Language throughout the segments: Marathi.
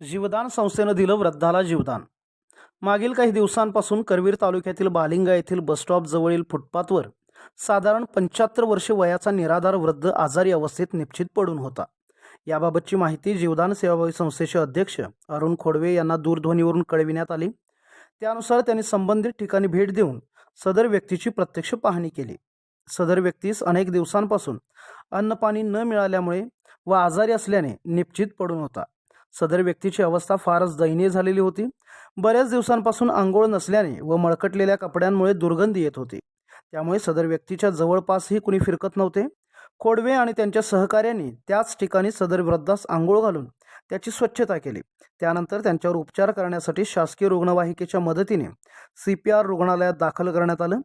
जीवदान संस्थेनं दिलं वृद्धाला जीवदान. मागील काही दिवसांपासून करवीर तालुक्यातील बालिंगा येथील बसस्टॉप जवळील फुटपाथवर साधारण पंच्याहत्तर वर्षे वयाचा निराधार वृद्ध आजारी अवस्थेत निश्चित पडून होता. याबाबतची माहिती जीवदान सेवाभावी संस्थेचे अध्यक्ष अरुण खोडवे यांना दूरध्वनीवरून कळविण्यात आली. त्यानुसार त्यांनी संबंधित ठिकाणी भेट देऊन सदर व्यक्तीची प्रत्यक्ष पाहणी केली. सदर व्यक्तीस अनेक दिवसांपासून अन्नपाणी न मिळाल्यामुळे व आजारी असल्याने निश्चित पडून होता. सदर व्यक्तीची अवस्था फारच दयनीय झालेली होती. बऱ्याच दिवसांपासून आंघोळ नसल्याने व मळकटलेल्या कपड्यांमुळे दुर्गंधी येत होती. त्यामुळे सदर व्यक्तीच्या जवळपासही कुणी फिरकत नव्हते. खोडवे आणि त्यांच्या सहकार्यांनी त्याच ठिकाणी सदर वृद्धास आंघोळ घालून त्याची स्वच्छता केली. त्यानंतर त्यांच्यावर उपचार करण्यासाठी शासकीय रुग्णवाहिकेच्या मदतीने सी पी आर रुग्णालयात दाखल करण्यात आलं.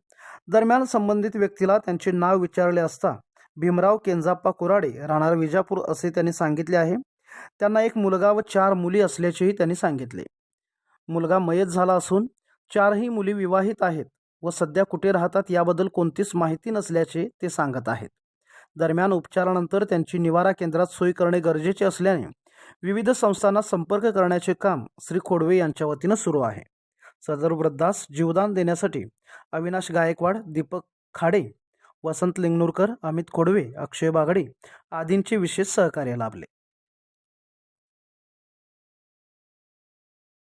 दरम्यान संबंधित व्यक्तीला त्यांचे नाव विचारले असता भीमराव केंजाप्पा कुराडे राहणार विजापूर असे त्यांनी सांगितले आहे. त्यांना एक मुलगा व चार मुली असल्याचेही त्यांनी सांगितले. मुलगा मयत झाला असून चारही मुली विवाहित आहेत व सध्या कुठे राहतात याबद्दल कोणतीच माहिती नसल्याचे ते सांगत आहेत. दरम्यान उपचारानंतर त्यांची निवारा केंद्रात सोय करणे गरजेचे असल्याने विविध संस्थांना संपर्क करण्याचे काम श्री खोडवे यांच्या वतीनं सुरू आहे. सदर वृद्धास जीवदान देण्यासाठी अविनाश गायकवाड दीपक खाडे वसंत लिंगनूरकर अमित खोडवे अक्षय बागडे आदींचे विशेष सहकार्य लाभले.